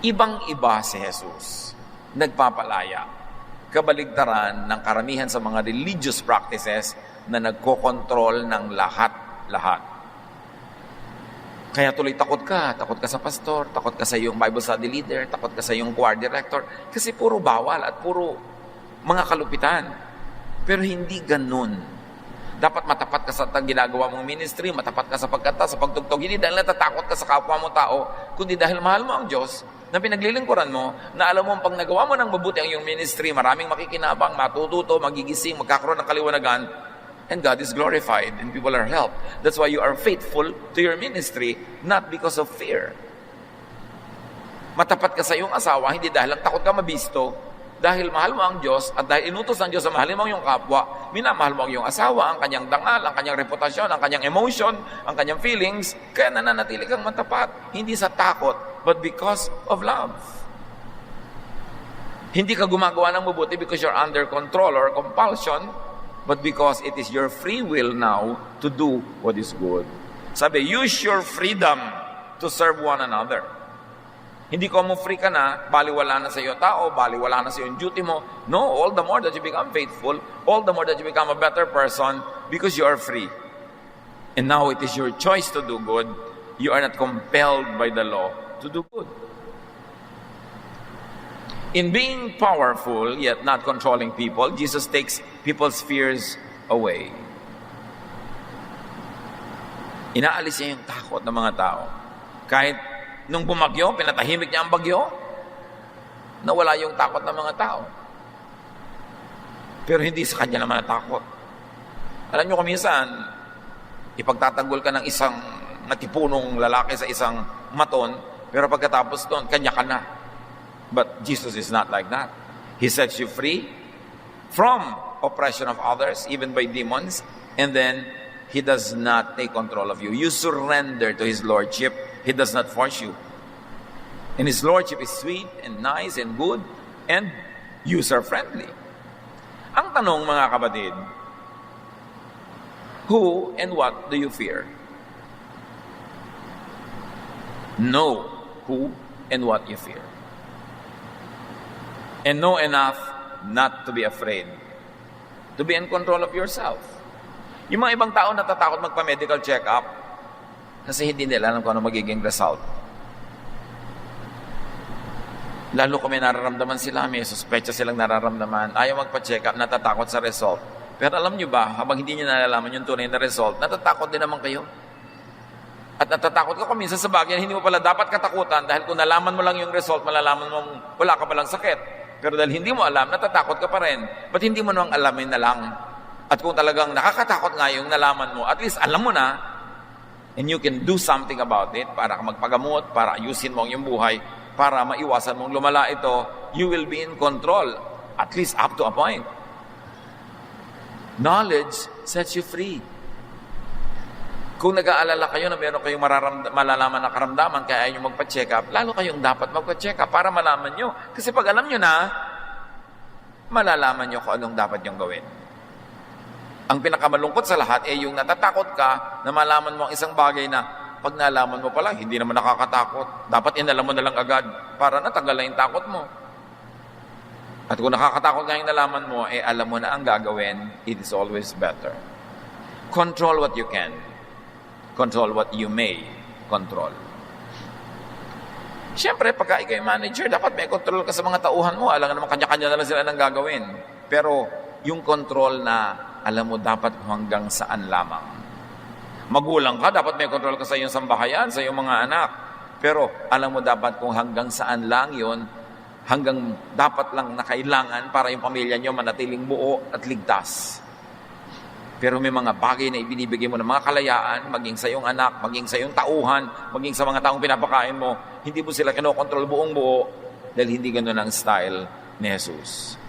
Ibang-iba si Jesus. Nagpapalaya. Kabaligtaran ng karamihan sa mga religious practices na nagkokontrol ng lahat-lahat. Kaya tuloy takot ka. Takot ka sa pastor, takot ka sa iyong Bible study leader, takot ka sa iyong choir director. Kasi puro bawal at puro mga kalupitan. Pero hindi ganun. Dapat matapat ka sa ginagawa mong ministry, matapat ka sa pagkata, sa pagtugtog. Hindi dahil natatakot ka sa kapwa mo tao, kundi dahil mahal mo ang Diyos, na pinaglilingkuran mo, na alam mo pag nagawa mo ng mabuti ang iyong ministry, maraming makikinabang, matututo, magigising, magkakaroon ng kaliwanagan, and God is glorified and people are helped. That's why you are faithful to your ministry, not because of fear. Matapat ka sa iyong asawa, hindi dahil lang takot ka mabisto, dahil mahal mo ang Diyos at dahil inutos ng Diyos na mahalin mo ang iyong kapwa, minamahal mo ang iyong asawa, ang kanyang dangal, ang kanyang reputasyon, ang kanyang emotion, ang kanyang feelings, kaya nananatili kang matapat. Hindi sa takot, but because of love. Hindi ka gumagawa ng mabuti because you're under control or compulsion, but because it is your free will now to do what is good. Sabi, use your freedom to serve one another. Hindi ko mo free ka na, baliwala na sa iyo tao, baliwala na sa iyo yung duty mo. No, all the more that you become faithful, all the more that you become a better person because you are free. And now it is your choice to do good. You are not compelled by the law to do good. In being powerful yet not controlling people, Jesus takes people's fears away. Inaalis niya yung takot ng mga tao. Kahit nung bumagyo, pinatahimik niya ang bagyo, nawala yung takot ng mga tao. Pero hindi sa kanya naman natakot. Alam niyo kuminsan, ipagtatanggol ka ng isang natipunong lalaki sa isang maton, pero pagkatapos doon, kanya ka na. But Jesus is not like that. He sets you free from oppression of others, even by demons, and then He does not take control of you. You surrender to His Lordship. He does not force you. And His Lordship is sweet and nice and good and user-friendly. Ang tanong mga kapatid, who and what do you fear? Know who and what you fear. And know enough not to be afraid. To be in control of yourself. Yung mga ibang tao natatakot magpa-medical check-up kasi hindi nila alam kung ano magiging result. Lalo kung may nararamdaman sila, may suspecha silang nararamdaman, ayaw magpa-check up, natatakot sa result. Pero alam nyo ba, habang hindi nyo nalalaman yung tunay na result, natatakot din naman kayo. At natatakot ka kung minsan sa bagay hindi mo pala dapat katakutan dahil kung nalaman mo lang yung result, malalaman mong wala ka palang sakit. Pero dahil hindi mo alam, natatakot ka pa rin. Ba't hindi mo nang alamin na lang? At kung talagang nakakatakot nga yung nalaman mo, at least alam mo na, and you can do something about it para magpagamot, para ayusin mo ang iyong buhay, para maiwasan mong lumala ito, you will be in control, at least up to a point. Knowledge sets you free. Kung nag-aalala kayo na meron kayong mararamda- malalaman na karamdaman kaya ayaw nyo magpa-check up, lalo kayong dapat magpa-check up para malaman nyo. Kasi pag alam nyo na, malalaman nyo kung anong dapat nyong gawin. Ang pinakamalungkot sa lahat ay yung natatakot ka na malaman mo ang isang bagay na pag nalaman mo pala, hindi naman nakakatakot. Dapat inalam mo na lang agad para natanggal na yung takot mo. At kung nakakatakot nga yung nalaman mo, eh alam mo na ang gagawin, it is always better. Control what you can. Control what you may control. Siyempre, pagka ikaw manager, dapat may control ka sa mga tauhan mo. Alam naman, kanya-kanya na lang sila ng gagawin. Pero, yung control na alam mo dapat hanggang saan lamang. Magulang ka, dapat may control ka sa iyong sambahayan, sa iyong mga anak. Pero, alam mo dapat kung hanggang saan lang yon hanggang dapat lang na kailangan para yung pamilya nyo manatiling buo at ligtas. Pero may mga bagay na ibinibigay mo ng mga kalayaan, maging sa iyong anak, maging sa iyong tauhan, maging sa mga taong pinapakain mo, hindi mo sila kinokontrol buong buo dahil hindi ganun ang style ni Jesus.